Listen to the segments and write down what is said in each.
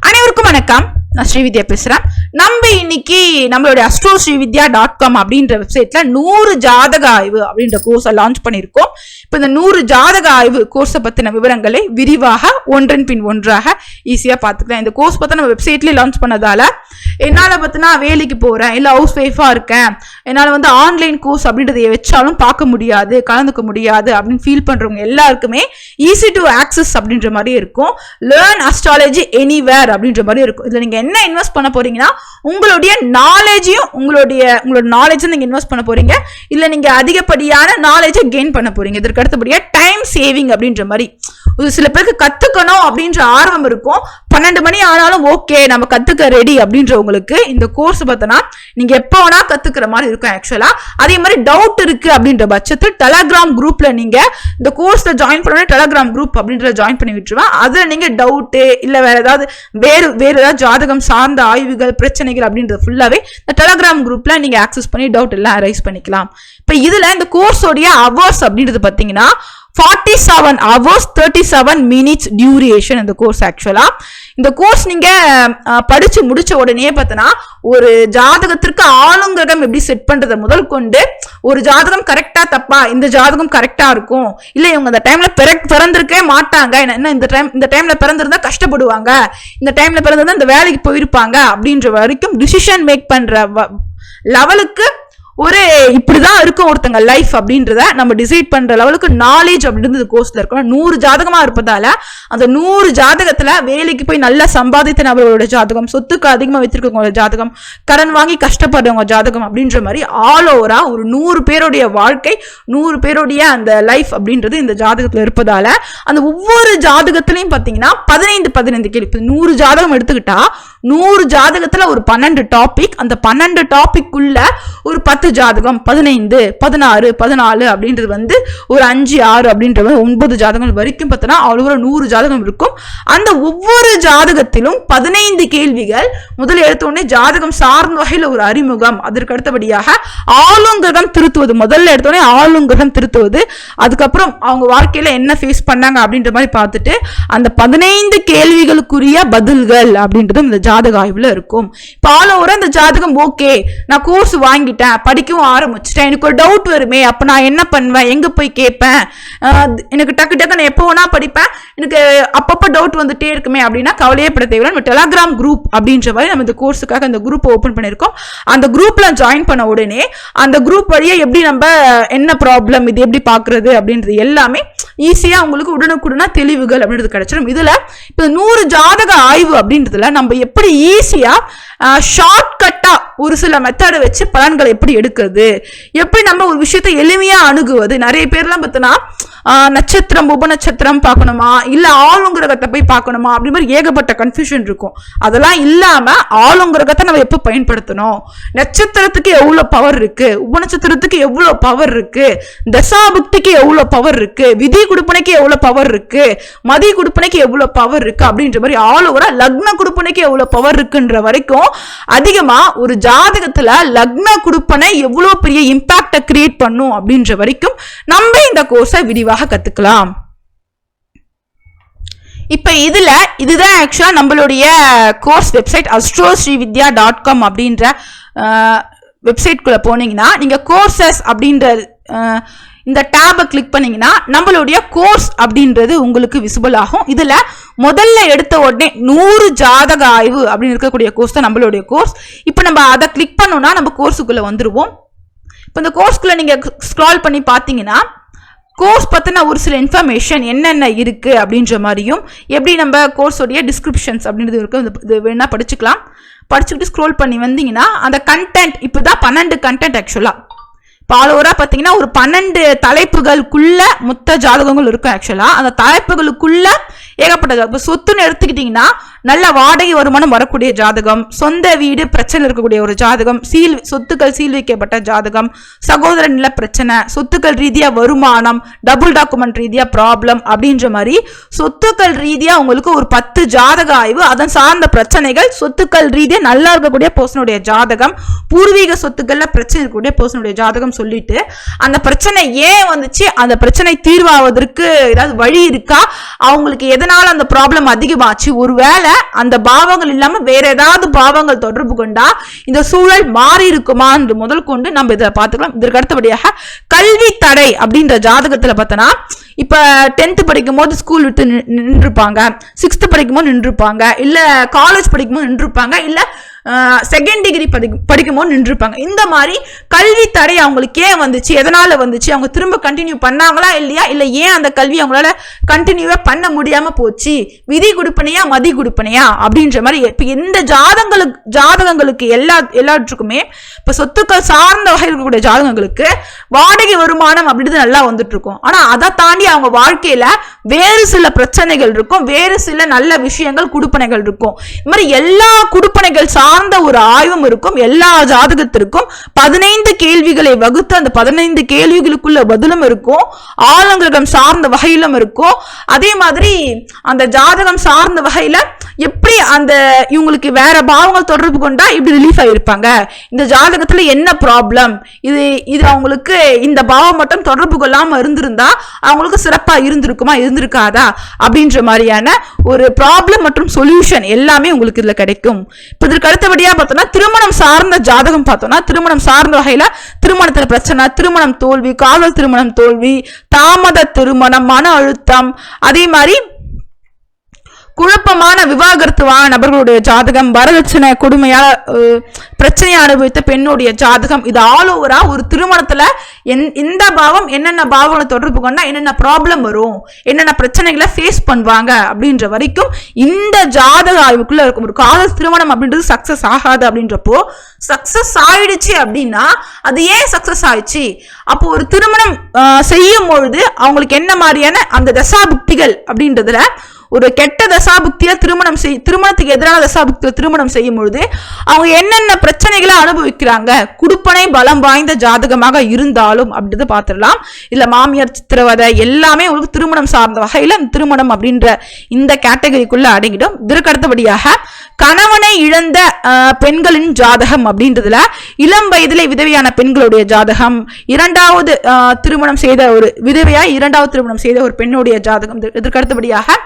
அனைவருக்கும் வணக்கம். நான் ஸ்ரீவித்யா பேசுகிறேன் நம்ம இன்னைக்கு நம்மளுடைய அஸ்ட்ரோ ஸ்ரீவித்யா டாட் காம் அப்படின்ற வெப்சைட்ல நூறு ஜாதக ஆய்வு அப்படின்ற கோர்ஸை லான்ச் பண்ணியிருக்கோம். இப்போ இந்த நூறு ஜாதக ஆய்வு கோர்ஸை பற்றின விவரங்களை விரிவாக ஒன்றன் பின் ஒன்றாக ஈஸியாக பார்த்துக்கலாம். இந்த கோர்ஸ் பார்த்தா நம்ம வெப்சைட்லேயே லான்ச் பண்ணதால என்னால் பார்த்தினா வேலைக்கு போகிறேன் இல்லை ஹவுஸ் ஒய்ஃபாக இருக்கேன். என்னால் வந்து ஆன்லைன் கோர்ஸ் அப்படின்றத வச்சாலும் பார்க்க முடியாது கலந்துக்க முடியாது அப்படின்னு ஃபீல் பண்ணுறவங்க எல்லாருக்குமே ஈஸி டு ஆக்சஸ் அப்படின்ற மாதிரி இருக்கும். லேர்ன் அஸ்ட்ராலஜி எனிவேர் அப்படின்ற மாதிரி இருக்கும். இதில் நீங்கள் என்ன இன்வெஸ்ட் பண்ண போகிறீங்கன்னா உங்களுடைய நாலேஜையும் உங்களுடைய உங்களோட நாலேஜை நீங்கள் இன்வெஸ்ட் பண்ண போறீங்க. இல்லை நீங்கள் அதிகப்படியான நாலேஜை கெயின் பண்ண போறீங்க. இதற்கு அடுத்தபடியாக டைம் சேவிங் அப்படின்ற மாதிரி. ஒரு சில பேருக்கு கத்துக்கணும் அப்படின்ற ஆர்வம் இருக்கும். பன்னெண்டு மணி ஆனாலும் ஓகே நம்ம கத்துக்க ரெடி அப்படின்றவங்களுக்கு இந்த கோர்ஸ் பார்த்தோன்னா நீங்க எப்போ வேணா கத்துக்கிற மாதிரி இருக்கும் ஆக்சுவலா அதே மாதிரி டவுட் இருக்கு அப்படின்ற பட்சத்தில் டெலகிராம் குரூப்ல நீங்க இந்த கோர்ஸ்ல ஜாயின் பண்ண டெலகிராம் குரூப் அப்படின்றத ஜாயின் பண்ணி விட்டுருவேன் அதுல நீங்க டவுட்டு இல்ல வேற ஏதாவது வேறு வேறு ஏதாவது ஜாதகம் சார்ந்த ஆய்வுகள் பிரச்சனைகள் அப்படின்றது ஃபுல்லாவே இந்த டெலகிராம் குரூப்ல நீங்க ஆக்சஸ் பண்ணி டவுட் எல்லாம் ரைஸ் பண்ணிக்கலாம். இப்போ இதுல இந்த கோர்ஸோடைய அவர்ஸ் அப்படின்றது பாத்தீங்கன்னா forty seven hours thirty seven minutes duration இந்த கோர்ஸ் ஆக்சுவலா இந்த கோர்ஸ் நீங்க படிச்சு முடிச்ச உடனே பார்த்தோன்னா ஒரு ஜாதகத்திற்கு ஆளுங்கிரகம் எப்படி செட் பண்றதை முதல் கொண்டு ஒரு ஜாதகம் கரெக்டா தப்பா இந்த ஜாதகம் கரெக்டா இருக்கும். இல்ல இவங்க இந்த டைம்ல பிற பிறந்திருக்கவே மாட்டாங்க. என்ன இந்த டைம் இந்த டைம்ல பிறந்திருந்தா கஷ்டப்படுவாங்க. இந்த டைம்ல பிறந்திருந்தா இந்த வேலைக்கு போயிருப்பாங்க. அப்படின்ற வரைக்கும் டிசிஷன் மேக் பண்ற லெவலுக்கு ஒரு இப்படிதான் இருக்கும் ஒருத்தங்க லைஃப் அப்படின்றத நம்ம டிசைட் பண்ற லெவலுக்கு நாலேஜ் அப்படின்றது கோர்ஸ்ல இருக்கணும். நூறு ஜாதகமா இருப்பதால அந்த நூறு ஜாதகத்துல வேலைக்கு போய் நல்லா சம்பாதித்த நபர்களோட ஜாதகம் சொத்துக்கு அதிகமாக வைத்திருக்கவங்களோட ஜாதகம் கடன் வாங்கி கஷ்டப்படுறவங்க ஜாதகம் அப்படின்ற மாதிரி ஆல் ஓவரா ஒரு நூறு பேருடைய வாழ்க்கை நூறு பேருடைய அந்த லைஃப் அப்படின்றது இந்த ஜாதகத்தில் இருப்பதால அந்த ஒவ்வொரு ஜாதகத்திலையும் பார்த்தீங்கன்னா பதினைந்து பதினைந்து கேள்வி. நூறு ஜாதகம் எடுத்துக்கிட்டா நூறு ஜாதகத்தில் ஒரு பன்னெண்டு டாபிக் அந்த பன்னெண்டு டாபிக் ஒரு பத்து ஜாதகம். பதினைந்து பதினாறு பதினாலு அப்படின்றது வந்து ஒரு அஞ்சு ஆறு அப்படின்ற ஒன்பது ஜாதகங்கள் வரைக்கும் பார்த்தோன்னா அவ்வளோ நூறு ஜாதகம் இருக்கும். அந்த ஒவ்வொரு ஜாதகத்திலும் பதினைந்து கேள்விகள். முதல் எடுத்தோடனே ஜாதகம் சார்ந்த வகையில் ஒரு அறிமுகம். அதற்கு அடுத்தபடியாக ஆளுங்கிரகம் திருத்துவது. முதல்ல எடுத்தோடனே ஆளுங்கிரகம் திருத்துவது. அதுக்கப்புறம் அவங்க வாழ்க்கையில் என்ன ஃபேஸ் பண்ணாங்க அப்படின்ற மாதிரி பார்த்துட்டு அந்த பதினைந்து கேள்விகளுக்குரிய பதில்கள் அப்படின்றதும் இந்த ஜாதக ஆய்வில் இருக்கும். இப்போ ஆல் ஓவர் அந்த ஜாதகம் ஓகே நான் கோர்ஸ் வாங்கிட்டேன் படிக்கவும் ஆரம்பிச்சிட்டேன். எனக்கு ஒரு டவுட் வருமே அப்போ நான் என்ன பண்ணுவேன்? எங்கே போய் கேட்பேன்? எனக்கு டக்கு டக்கு நான் எப்போ வேணா படிப்பேன். எனக்கு அப்பப்போ டவுட் வந்துட்டே இருக்குமே அப்படின்னா கவலையே பட தேவையில்லை. நம்ம டெலாகிராம் குரூப் அப்படின்ற மாதிரி நம்ம இந்த கோர்ஸுக்காக அந்த குரூப் ஓப்பன் பண்ணியிருக்கோம். அந்த குரூப்பில் ஜாயின் பண்ண உடனே அந்த குரூப் வழியாக எப்படி நம்ம என்ன ப்ராப்ளம் இது எப்படி பார்க்குறது அப்படின்றது எல்லாமே ஈஸியாக உங்களுக்கு உடனுக்குடனா தெளிவுகள் அப்படின்றது கிடைச்சிடும் இதில் இப்போ நூறு ஜாதக ஆய்வு அப்படின்றதுல நம்ம எப்படி ஈஸியாக ஷார்ட்கட்டாக ஒரு சில மெத்தடை வச்சு பலன்களை எப்படி எடுக்கிறது? எப்படி நம்ம ஒரு விஷயத்தை எளிமையாக அணுகுவது? நிறைய பேர்லாம் பார்த்தோன்னா நட்சத்திரம் உபநட்சத்திரம் பார்க்கணுமா? இல்லை ஆளுங்கிரகத்தை போய் பார்க்கணுமா? அப்படி மாதிரி ஏகப்பட்ட கன்ஃபியூஷன் இருக்கும். அதெல்லாம் இல்லாமல் ஆளுங்கிரகத்தை நம்ம எப்போ பயன்படுத்தணும்? நட்சத்திரத்துக்கு எவ்வளோ பவர் இருக்குது உபநட்சத்திரத்துக்கு எவ்வளோ பவர் இருக்குது தசாபுக்திக்கு எவ்வளோ பவர் இருக்குது விதி குடுப்பனைக்கு எவ்வளோ பவர் இருக்குது மதி குடுப்பனைக்கு எவ்வளோ பவர் இருக்குது அப்படின்ற மாதிரி ஆல் லக்ன குடுப்பனைக்கு எவ்வளோ பவர் இருக்குன்ற வரைக்கும் அதிகமாக ஒரு ஜாதகத்துல லக்ன குடுப்பனை எவ்வளோ பெரிய இம்பாக்டை கிரியேட் பண்ணும் அப்படின்ற வரைக்கும் நம்ம இந்த கோர்ஸை விரிவாக கத்துக்கலாம். இப்போ இதில் இதுதான் ஆக்சுவலாக நம்மளுடைய course website astro Srividya dot com அப்படின்ற வெப்சைட்குள்ளே போனீங்கன்னா நீங்கள் கோர்சஸ் அப்படின்ற இந்த டேபை கிளிக் பண்ணீங்கன்னா நம்மளுடைய கோர்ஸ் அப்படின்றது உங்களுக்கு விசிபிள் ஆகும். இதில் முதல்ல எடுத்த உடனே நூறு ஜாதக ஆய்வு அப்படின்னு இருக்கக்கூடிய கோர்ஸ் தான் நம்மளுடைய கோர்ஸ் இப்போ நம்ம அதை கிளிக் பண்ணோம்னா நம்ம கோர்ஸுக்குள்ளே வந்துடுவோம் இப்போ இந்த கோர்ஸ்குள்ளே நீங்கள் ஸ்க்ரால் பண்ணி பார்த்தீங்கன்னா கோர்ஸ் பற்றின ஒரு சில இன்ஃபர்மேஷன் என்னென்ன இருக்குது அப்படின்ற மாதிரியும் எப்படி நம்ம கோர்ஸோடைய டிஸ்கிரிப்ஷன்ஸ் அப்படின்றது இருக்கும் இது- இது வேணால் படிச்சுக்கலாம். படிச்சுக்கிட்டு ஸ்க்ரோல் பண்ணி வந்தீங்கன்னா அந்த கண்டென்ட் இப்போ தான் பன்னெண்டு கண்டென்ட் ஆக்சுவலாக பாலோரா பார்த்தீங்கன்னா ஒரு பன்னெண்டு தலைப்புகளுக்குள்ள மொத்த ஜாதகங்கள் இருக்கும் ஆக்சுவலாக அந்த தலைப்புகளுக்குள்ள ஏகப்பட்ட இப்போ சொத்துன்னு எடுத்துக்கிட்டிங்கன்னா நல்ல வாடகை வருமானம் வரக்கூடிய ஜாதகம் சொந்த வீடு பிரச்சனை இருக்கக்கூடிய ஒரு ஜாதகம் சீல் சொத்துக்கள் சீல் வைக்கப்பட்ட ஜாதகம் சகோதர நில பிரச்சனை சொத்துக்கள் ரீதியாக வருமானம் டபுள் டாக்குமெண்ட் ரீதியாக ப்ராப்ளம் அப்படின்ற மாதிரி சொத்துக்கள் ரீதியாக உங்களுக்கு ஒரு பத்து ஜாதக ஆய்வு அதன் சார்ந்த பிரச்சனைகள் சொத்துக்கள் ரீதியாக நல்லா இருக்கக்கூடிய பர்சனுடைய ஜாதகம் பூர்வீக சொத்துக்களில் பிரச்சனை இருக்கக்கூடிய பர்சனுடைய ஜாதகம் சொல்லிட்டு அந்த பிரச்சனை ஏன் வந்துச்சு அந்த பிரச்சனை தீர்வாவதற்கு ஏதாவது வழி இருக்கா? அவங்களுக்கு எதனால் அந்த ப்ராப்ளம் அதிகமாச்சு? ஒருவேளை அந்த பாவங்கள் இல்லாம வேற ஏதாவது பாவங்கள் தொடர்பு கொண்டா இந்த சூழல் மாறி இருக்குமா என்று முதல் கொண்டு நம்ம இதை பார்த்துக்கலாம். இதற்கு அடுத்தபடியாக கல்வி தடை அப்படின்ற ஜாதகத்துல பார்த்தோன்னா இப்ப டென்த் படிக்கும் போது ஸ்கூல் விட்டு நின்றுப்பாங்க. சிக்ஸ்த் படிக்கும் போது நின்றுப்பாங்க. இல்ல காலேஜ் படிக்கும் போது நின்றுப்பாங்க. இல்ல செகண்ட் டிகிரி படி படிக்கும்போது நின்றுருப்பாங்க இந்த மாதிரி கல்வி தடை அவங்களுக்கு ஏன் வந்துச்சு? எதனால் வந்துச்சு? அவங்க திரும்ப கண்டினியூ பண்ணாங்களா இல்லையா? இல்லை ஏன் அந்த கல்வி அவங்களால கண்டினியூவாக பண்ண முடியாமல் போச்சு? விதி கொடுப்பனையா மதி கொடுப்பனையா? அப்படின்ற மாதிரி இப்போ இந்த ஜாதகங்களுக்கு ஜாதகங்களுக்கு எல்லா எல்லாற்றுக்குமே இப்போ சொத்துக்கள் சார்ந்த வகையில் இருக்கக்கூடிய ஜாதகங்களுக்கு வாடகை வருமானம் அப்படின்றது நல்லா வந்துட்டு இருக்கும் ஆனால் அதை தாண்டி அவங்க வாழ்க்கையில் வேறு சில பிரச்சனைகள் இருக்கும். வேறு சில நல்ல விஷயங்கள் கொடுப்பனைகள் இருக்கும். இது மாதிரி எல்லா கொடுப்பனைகள் சார் சார்ந்த ஒரு ஆய்வும் இருக்கும் எல்லா ஜாதகத்திற்கும். பதினைந்து கேள்விகளை வகுத்து அந்த பதினைந்து கேள்விகளுக்குள்ள பதிலும் இருக்கும் ஆலங்கிரகம் சார்ந்த வகையிலும் இருக்கும். அதே மாதிரி அந்த ஜாதகம் சார்ந்த வகையில எப்படி அந்த இவங்களுக்கு வேற பாவங்கள் தொடர்பு கொண்டா இப்படி ரிலீஃப் ஆகிருப்பாங்க இந்த ஜாதகத்துல என்ன ப்ராப்ளம் இது இது அவங்களுக்கு இந்த பாவம் மட்டும் தொடர்பு கொள்ளாம இருந்திருந்தா அவங்களுக்கு சிறப்பா இருந்திருக்குமா இருந்திருக்காதா? அப்படின்ற மாதிரியான ஒரு ப்ராப்ளம் மற்றும் சொல்யூஷன் எல்லாமே உங்களுக்கு இதுல கிடைக்கும். இப்போ இதற்கு அடுத்தபடியா பார்த்தோம்னா திருமணம் சார்ந்த ஜாதகம் பார்த்தோம்னா திருமணம் சார்ந்த வகையில திருமணத்துல பிரச்சனை திருமணம் தோல்வி காதல் திருமணம் தோல்வி தாமத திருமணம் மன அழுத்தம் அதே மாதிரி குழப்பமான விவாகரத்துவான நபர்களுடைய ஜாதகம் வரதட்சணை கொடுமையால பிரச்சனையை அனுபவித்த பெண்ணுடைய ஜாதகம். இது ஆல் ஓவரா ஒரு திருமணத்துல எந் இந்த பாவம் என்னென்ன பாவங்களை தொடர்பு கொண்டா என்னென்ன ப்ராப்ளம் வரும்? என்னென்ன பிரச்சனைகளை ஃபேஸ் பண்ணுவாங்க? அப்படின்ற வரைக்கும் இந்த ஜாதக ஆய்வுக்குள்ள இருக்கும். ஒரு காதல் திருமணம் அப்படின்றது சக்சஸ் ஆகாது அப்படின்றப்போ சக்சஸ் ஆயிடுச்சு அப்படின்னா அது ஏன் சக்சஸ் ஆயிடுச்சு? அப்போ ஒரு திருமணம் செய்யும் பொழுது அவங்களுக்கு என்ன மாதிரியான அந்த தசாபுக்திகள் அப்படின்றதுல ஒரு கெட்ட தசாபுக்தியில திருமணம் செய் திருமணத்துக்கு எதிரான தசாபுக்தியில திருமணம் செய்யும் பொழுது அவங்க என்னென்ன பிரச்சனைகளை அனுபவிக்கிறாங்க? குடுப்பனை பலம் வாய்ந்த ஜாதகமாக இருந்தாலும் அப்படின்றத பார்த்துடலாம். இல்ல மாமியார் சித்திரவதை எல்லாமே உங்களுக்கு திருமணம் சார்ந்த வகையில திருமணம் அப்படின்ற இந்த கேட்டகரிக்குள்ள அடங்கிடும். இதற்கு அடுத்தபடியாக கணவனை இழந்த பெண்களின் ஜாதகம் அப்படின்றதுல இளம் வயதிலே விதவையான பெண்களுடைய ஜாதகம் இரண்டாவது திருமணம் செய்த ஒரு விதவையா இரண்டாவது திருமணம் செய்த ஒரு பெண்ணுடைய ஜாதகம். இதற்கு அடுத்தபடியாக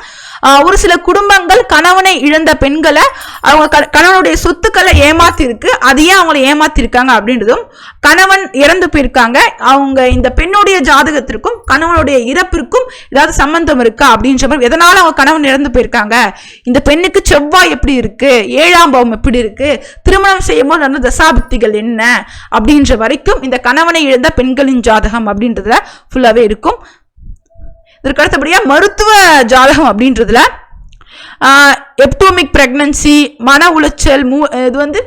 ஒரு சில குடும்பங்கள் கணவனை இழந்த பெண்களை அவங்க கணவனுடைய சொத்துக்களை ஏமாத்திருக்கு. அதையே அவங்கள ஏமாத்திருக்காங்க அப்படின்றதும் கணவன் இறந்து போயிருக்காங்க. அவங்க இந்த பெண்ணுடைய ஜாதகத்திற்கும் கணவனுடைய இறப்பிற்கும் ஏதாவது சம்பந்தம் இருக்கா அப்படின்ற மாதிரி எதனால அவங்க கணவன் இறந்து போயிருக்காங்க? இந்த பெண்ணுக்கு செவ்வாய் எப்படி இருக்கு? ஏழாம் பாவம் எப்படி இருக்கு? திருமணம் செய்யும் போது நடந்த தசாபக்திகள் என்ன? அப்படின்ற வரைக்கும் இந்த கணவனை இழந்த பெண்களின் ஜாதகம் அப்படின்றதுல ஃபுல்லாகவே இருக்கும். இதற்கு அடுத்தபடியாக மருத்துவ ஜாதகம் அப்படின்றதுல எப்டோமிக் ப்ரெக்னன்சி மன உளைச்சல் மூ இது வந்து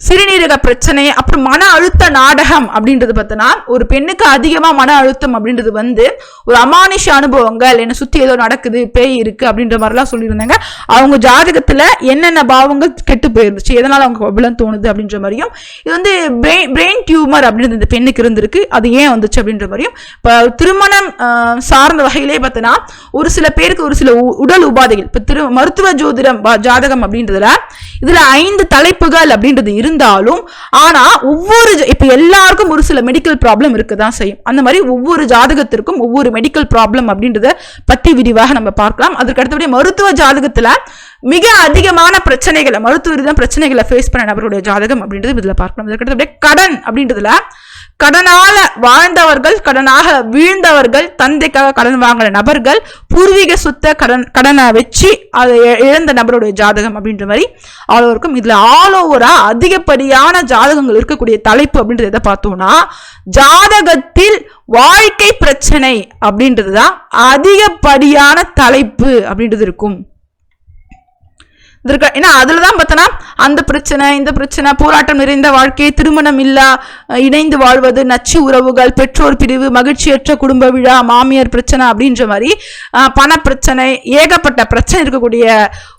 சிறுநீரக பிரச்சனை அப்புறம் மன அழுத்த நாடகம் அப்படின்றது பார்த்தோன்னா ஒரு பெண்ணுக்கு அதிகமாக மன அழுத்தம் அப்படின்றது வந்து ஒரு அமானுஷ அனுபவங்கள் என்னை சுற்றி ஏதோ நடக்குது பேய் இருக்குது அப்படின்ற மாதிரிலாம் சொல்லியிருந்தாங்க. அவங்க ஜாதகத்தில் என்னென்ன பாவங்கள் கெட்டு போயிருந்துச்சு எதனால் அவங்க பிரபலம் தோணுது அப்படின்ற மாதிரியும் இது வந்து பிரெயின் பிரெயின் டியூமர் அப்படின்றது இந்த பெண்ணுக்கு இருந்திருக்கு அது ஏன் வந்துச்சு அப்படின்ற மாதிரியும் இப்போ திருமணம் சார்ந்த வகையிலே பார்த்தோன்னா ஒரு சில பேருக்கு ஒரு சில உடல் உபாதைகள் இப்போ திரு மருத்துவ ஜோதிடம் ஜாதகம் அப்படின்றதுல இதில் ஐந்து தலைப்புகள் அப்படின்றது இருந்தாலும் ஆனா ஒவ்வொரு இப்ப எல்லாருக்கும் ஒரு சில மெடிக்கல் ப்ராப்ளம் இருக்கதான் செய்யும். அந்த மாதிரி ஒவ்வொரு ஜாதகத்திற்கும் ஒவ்வொரு மெடிக்கல் ப்ராப்ளம் அப்படின்றத பற்றி விரிவாக நம்ம பார்க்கலாம். அதுக்கு அடுத்தபடி மருத்துவ ஜாதகத்துல மிக அதிகமான பிரச்சனைகளை மருத்துவ ரீதியான பிரச்சனைகளை ஃபேஸ் பண்ண நபருடைய ஜாதகம் அப்படின்றது இதில் பார்க்கலாம். அதுக்கு அடுத்தபடி கடன் அப்படின்றதுல கடனால வாழ்ந்தவர்கள் கடனாக வீழ்ந்தவர்கள் தந்தைக்காக கடன் வாங்கின நபர்கள் பூர்வீக சுத்த கடன் கடனை வச்சு அதை இழந்த நபருடைய ஜாதகம் அப்படின்ற மாதிரி ஆல் இதில் ஆல் ஓவரா அதிகப்படியான ஜாதகங்கள் இருக்கக்கூடிய தலைப்பு அப்படின்றது எதை பார்த்தோம்னா ஜாதகத்தில் வாழ்க்கை பிரச்சனை அப்படின்றது தான் அதிகப்படியான தலைப்பு அப்படின்றது இருக்கும். இருக்க ஏன்னா அதில் தான் பார்த்தோன்னா அந்த பிரச்சனை இந்த பிரச்சனை போராட்டம் நிறைந்த வாழ்க்கை திருமணம் இல்லா இணைந்து வாழ்வது நச்சு உறவுகள் பெற்றோர் பிரிவு மகிழ்ச்சியற்ற குடும்ப விழா மாமியார் பிரச்சனை அப்படின்ற மாதிரி பண பிரச்சனை ஏகப்பட்ட பிரச்சனை இருக்கக்கூடிய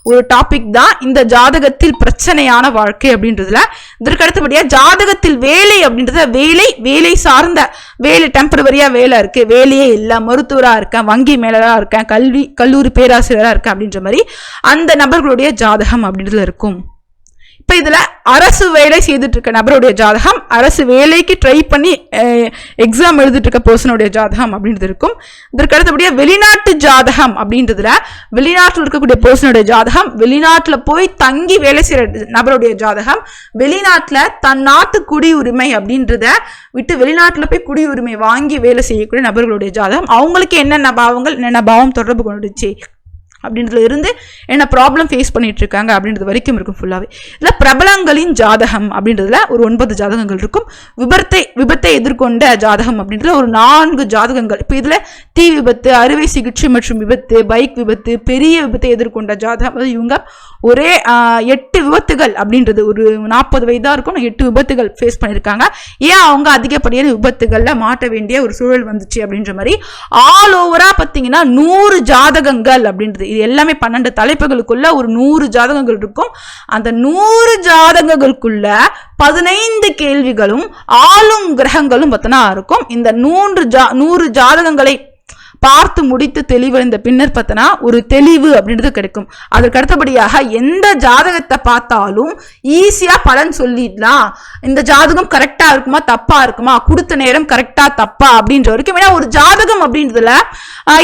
ஒரு டாபிக் தான் இந்த ஜாதகத்தில் பிரச்சனையான வாழ்க்கை அப்படின்றதுல. இதற்கு அடுத்தபடியாக ஜாதகத்தில் வேலை அப்படின்றத வேலை வேலை சார்ந்த வேலை டெம்பரவரியாக வேலை இருக்குது வேலையே இல்லை மருத்துவராக இருக்கேன் வங்கி மேலராக இருக்கேன் கல்வி கல்லூரி பேராசிரியராக இருக்கேன் அப்படின்ற மாதிரி அந்த நபர்களுடைய ஜா ஜாதகம் அப்படின்றதுல இருக்கும். இப்போ இதில் அரசு வேலை செய்துட்டு இருக்க நபருடைய ஜாதகம் அரசு வேலைக்கு ட்ரை பண்ணி எக்ஸாம் எழுதிட்டு இருக்க பர்சனுடைய ஜாதகம் அப்படின்றது இருக்கும். இதற்கு அடுத்தபடியாக வெளிநாட்டு ஜாதகம் அப்படின்றதுல வெளிநாட்டில் இருக்கக்கூடிய பர்சனுடைய ஜாதகம் வெளிநாட்டில் போய் தங்கி வேலை செய்கிற நபருடைய ஜாதகம் வெளிநாட்டில் தன் நாட்டு குடியுரிமை அப்படின்றத விட்டு வெளிநாட்டில் போய் குடியுரிமை வாங்கி வேலை செய்யக்கூடிய நபர்களுடைய ஜாதகம் அவங்களுக்கு என்னென்ன பாவங்கள் என்னென்ன பாவம் தொடர்பு கொண்டுச்சு அப்படின்றதுல இருந்து என்ன ப்ராப்ளம் ஃபேஸ் பண்ணிட்டு இருக்காங்க அப்படின்றது வரைக்கும் இருக்கும் ஃபுல்லாகவே இதில் பிரபலங்களின் ஜாதகம் அப்படின்றதுல ஒரு ஒன்பது ஜாதகங்கள் இருக்கும். விபத்தை விபத்தை எதிர்கொண்ட ஜாதகம் அப்படின்றதுல ஒரு நான்கு ஜாதகங்கள். இப்போ இதில் தீ விபத்து அறுவை சிகிச்சை மற்றும் விபத்து பைக் விபத்து பெரிய விபத்தை எதிர்கொண்ட ஜாதகம். அதாவது இவங்க ஒரே எட்டு விபத்துகள் அப்படின்றது ஒரு நாற்பது வயதாக இருக்கும் எட்டு விபத்துகள் ஃபேஸ் பண்ணியிருக்காங்க ஏன் அவங்க அதிகப்படியான விபத்துகளில் மாட்ட வேண்டிய ஒரு சூழல் வந்துச்சு அப்படின்ற மாதிரி ஆல் ஓவராக பார்த்தீங்கன்னா நூறு ஜாதகங்கள் அப்படின்றது. இது எல்லாமே பன்னெண்டு தலைப்புகளுக்குள்ள ஒரு நூறு ஜாதகங்கள் இருக்கும். அந்த நூறு ஜாதகங்களுக்குள்ள பதினைந்து கேள்விகளும் ஆளும் கிரகங்களும் பார்த்தோன்னா இருக்கும். இந்த நூன்று ஜா நூறு ஜாதகங்களை பார்த்து முடித்து தெளிவடைந்த பின்னர் பார்த்தனா ஒரு தெளிவு அப்படின்றது கிடைக்கும். அதற்கு அடுத்தபடியாக எந்த ஜாதகத்தை பார்த்தாலும் ஈஸியாக பலன் சொல்லிடலாம். இந்த ஜாதகம் கரெக்டாக இருக்குமா தப்பாக இருக்குமா கொடுத்த நேரம் கரெக்டாக தப்பா அப்படின்ற வரைக்கும். ஏன்னா ஒரு ஜாதகம் அப்படின்றதுல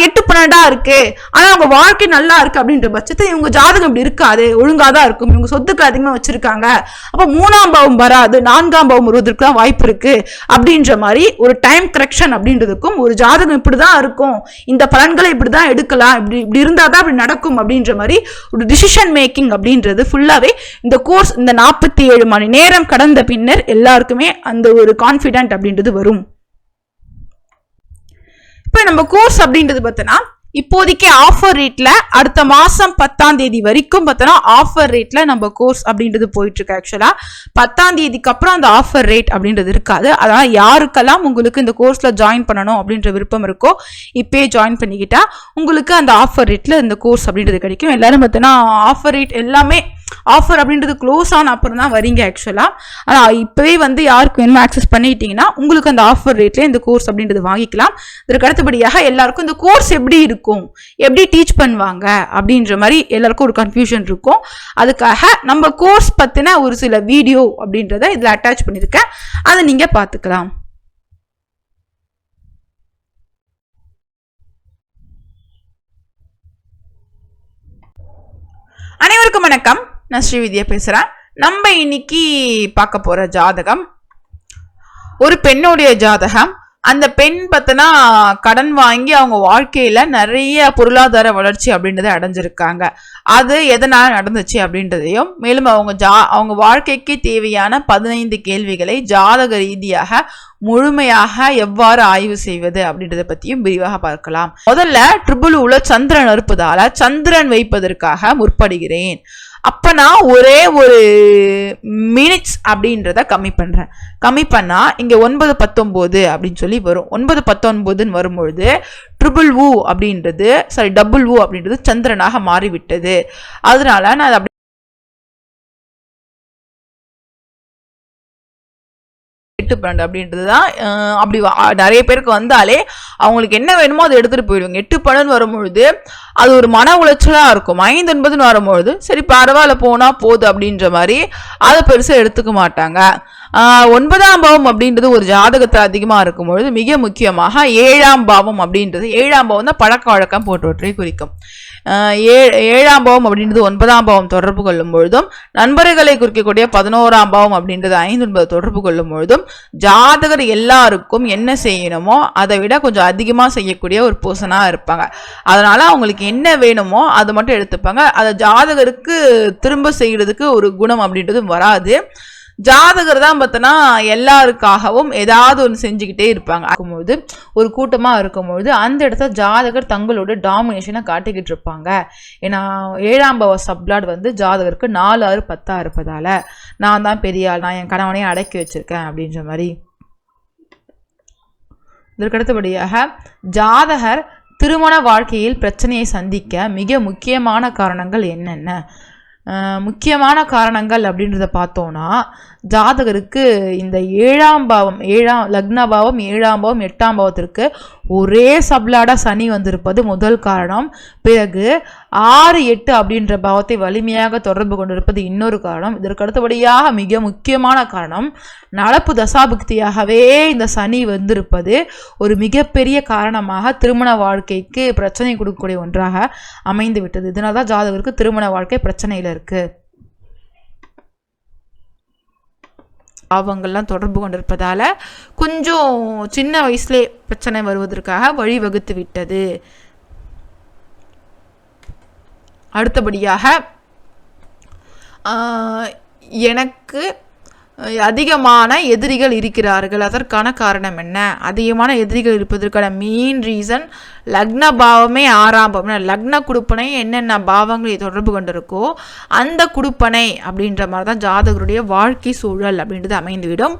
எட்டு பன்னெண்டாக இருக்கு. ஆனால் அவங்க வாழ்க்கை நல்லா இருக்கு அப்படின்ற பட்சத்தை இவங்க ஜாதகம் இப்படி இருக்காது. ஒழுங்காக தான் இருக்கும். இவங்க சொத்துக்கள் அதிகமாக வச்சிருக்காங்க. அப்போ மூணாம் பாவம் வராது. நான்காம் பாவம் வருவதற்கு தான் வாய்ப்பு இருக்கு. அப்படின்ற மாதிரி ஒரு டைம் கரெக்ஷன் அப்படின்றதுக்கும் ஒரு ஜாதகம் இப்படி தான் இருக்கும். இந்த பலன்களை இப்படி தான் எடுக்கலாம் இப்படி இப்படி இருந்தால் தான் இப்படி நடக்கும் அப்படின்ற மாதிரி ஒரு டிசிஷன் மேக்கிங் அப்படின்றது ஃபுல்லாகவே இந்த கோர்ஸ் இந்த நாற்பத்தி ஏழு மணி நேரம் கடந்த பின்னர் எல்லாருக்குமே அந்த ஒரு கான்ஃபிடென்ட் அப்படின்றது வரும். இப்போ நம்ம கோர்ஸ் அப்படின்றது பார்த்தோன்னா இப்போதைக்கு ஆஃபர் ரேட்ல அடுத்த மாசம் பத்தாம் தேதி வரைக்கும் பார்த்தோன்னா ஆஃபர் ரேட்ல நம்ம கோர்ஸ் அப்படின்றது போயிட்டு இருக்கு ஆக்சுவலா பத்தாம் தேதிக்கு அப்புறம் அந்த ஆஃபர் ரேட் அப்படின்றது இருக்காது. அதனால யாருக்கெல்லாம் உங்களுக்கு இந்த கோர்ஸ்ல ஜாயின் பண்ணணும் அப்படின்ற விருப்பம் இருக்கோ இப்பயே ஜாயின் பண்ணிக்கிட்டா உங்களுக்கு அந்த ஆஃபர் ரேட்ல இந்த கோர்ஸ் அப்படின்றது கிடைக்கும். எல்லாரும் பார்த்தோன்னா ஆஃபர் ரேட் எல்லாமே ஆஃபர் அப்படின்றது க்ளோஸ் ஆன அப்புறம் தான் வரீங்க ஆக்சுவலாக ஆனால் இப்போவே வந்து யாருக்கு வேணுமோ ஆக்சஸ் பண்ணிட்டீங்கன்னா உங்களுக்கு அந்த ஆஃபர் ரேட்லேயே இந்த கோர்ஸ் அப்படின்றது வாங்கிக்கலாம். இதற்கு அடுத்தபடியாக எல்லாருக்கும் இந்த கோர்ஸ் எப்படி இருக்கும்? எப்படி டீச் பண்ணுவாங்க? அப்படின்ற மாதிரி எல்லாருக்கும் ஒரு கன்ஃபியூஷன் இருக்கும். அதுக்காக நம்ம கோர்ஸ் பற்றின ஒரு சில வீடியோ அப்படின்றத இதில் அட்டாச் பண்ணியிருக்கேன். அதை நீங்கள் பார்த்துக்கலாம். அனைவருக்கும் வணக்கம். நான் ஸ்ரீவித்யா பேசுகிறேன் நம்ம இன்னைக்கு பார்க்க போகிற ஜாதகம் ஒரு பெண்ணுடைய ஜாதகம். அந்த பெண் பார்த்தனா கடன் வாங்கி அவங்க வாழ்க்கையில் நிறைய பொருளாதார வளர்ச்சி அப்படின்றத அடைஞ்சிருக்காங்க. அது எதனால் நடந்துச்சு அப்படின்றதையும் மேலும் அவங்க ஜா அவங்க வாழ்க்கைக்கு தேவையான பதினைந்து கேள்விகளை ஜாதக ரீதியாக முழுமையாக எவ்வாறு ஆய்வு செய்வது அப்படின்றத பற்றியும் விரிவாக பார்க்கலாம். முதல்ல ட்ரிபிள் உள்ள சந்திரன் அறுப்பதால் சந்திரன் வைப்பதற்காக முற்படுகிறேன். அப்போ நான் ஒரே ஒரு மினிட்ஸ் அப்படின்றத கம்மி பண்ணுறேன் கம்மி பண்ணால் இங்கே ஒன்பது பத்தொம்போது அப்படின்னு சொல்லி வரும். ஒன்பது பத்தொன்பதுன்னு வரும்பொழுது ட்ரிபிள் ஊ அப்படின்றது சாரி டபுள் ஊ அப்படின்றது சந்திரனாக மாறிவிட்டது. அதனால நான் அதை எட்டு பிராண்ட் அப்படின்றது தான் அப்படி நிறைய பேருக்கு வந்தாலே அவங்களுக்கு என்ன வேணுமோ அதை எடுத்துகிட்டு போயிடுவாங்க. எட்டு பன்னெண்டு வரும்பொழுது அது ஒரு மன உளைச்சலாக இருக்கும். ஐந்து ஒன்பதுன்னு வரும்பொழுது சரி பரவாயில்ல போனால் போதும் அப்படின்ற மாதிரி அதை பெருசாக எடுத்துக்க மாட்டாங்க. ஒன்பதாம் பாவம் அப்படின்றது ஒரு ஜாதகத்தில் அதிகமாக இருக்கும்பொழுது மிக முக்கியமாக ஏழாம் பாவம் அப்படின்றது. ஏழாம் பாவம் தான் பழக்க வழக்கம் போன்றவற்றை குறிக்கும். ஏ ஏழாம் பாவம் அப்படின்றது ஒன்பதாம் பாவம் தொடர்பு கொள்ளும் பொழுதும் நண்பர்களை குறிக்கக்கூடிய பதினோராம் பாவம் அப்படின்றது ஐந்து ஒன்பது தொடர்பு கொள்ளும் பொழுதும் ஜாதகர் எல்லாருக்கும் என்ன செய்யணுமோ அதை விட கொஞ்சம் அதிகமாக செய்யக்கூடிய ஒரு பூசனாக இருப்பாங்க. அதனால் அவங்களுக்கு என்ன வேணுமோ அதை மட்டும் எடுத்துப்பாங்க. அதை ஜாதகருக்கு திரும்ப செய்கிறதுக்கு ஒரு குணம் அப்படின்றது வராது. ஜாதகர் தான் பார்த்தோன்னா எல்லாருக்காகவும் ஏதாவது ஒன்று செஞ்சுக்கிட்டே இருப்பாங்க. இருக்கும்போது ஒரு கூட்டமாக இருக்கும்பொழுது அந்த இடத்த ஜாதகர் தங்களோட டாமினேஷனை காட்டிக்கிட்டு இருப்பாங்க. ஏன்னா ஏழாம் பவ சப்ளாட் வந்து ஜாதகருக்கு நாலு ஆறு பத்தாக இருப்பதால் நான் தான் பெரிய ஆள் நான் என் கணவனையும் அடக்கி வச்சுருக்கேன் அப்படின்ற மாதிரி. இதற்கடுத்தபடியாக ஜாதகர் திருமண வாழ்க்கையில் பிரச்சனையை சந்திக்க மிக முக்கியமான காரணங்கள் என்னென்ன? முக்கியமான காரணங்கள் அப்படின்றத பார்த்தோன்னா ஜாதகருக்கு இந்த ஏழாம் பாவம் ஏழாம் லக்ன பாவம் ஏழாம் பாவம் எட்டாம் பாவத்திற்கு ஒரே சப்லாடாக சனி வந்திருப்பது முதல் காரணம். பிறகு ஆறு எட்டு அப்படின்ற பாவத்தை வலிமையாக தொடர்பு கொண்டிருப்பது இன்னொரு காரணம். இதற்கு அடுத்தபடியாக மிக முக்கியமான காரணம் நடப்பு தசாபுக்தியாகவே இந்த சனி வந்திருப்பது ஒரு மிகப்பெரிய காரணமாக திருமண வாழ்க்கைக்கு பிரச்சனை கொடுக்கக்கூடிய ஒன்றாக அமைந்து விட்டது இதனால தான் ஜாதகருக்கு திருமண வாழ்க்கை பிரச்சனையில் இருக்குது பாவங்கள்லாம் தொடர்பு கொண்டிருப்பதால் கொஞ்சம் சின்ன வயசுலே பிரச்சனை வருவதற்காக வழிவகுத்து விட்டது. அடுத்தபடியாக எனக்கு அதிகமான எதிரிகள் இருக்கிறார்கள். அதற்கான காரணம் என்ன? அதிகமான எதிரிகள் இருப்பதற்கான மெயின் ரீசன் லக்ன பாவமே ஆறாம் பாவம் லக்ன குடுப்பனை என்னென்ன பாவங்களை தொடர்பு கொண்டிருக்கோ அந்த குடுப்பனை அப்படின்ற மாதிரி தான் ஜாதகருடைய வாழ்க்கை சூழல் அப்படின்றது அமைந்துவிடும்.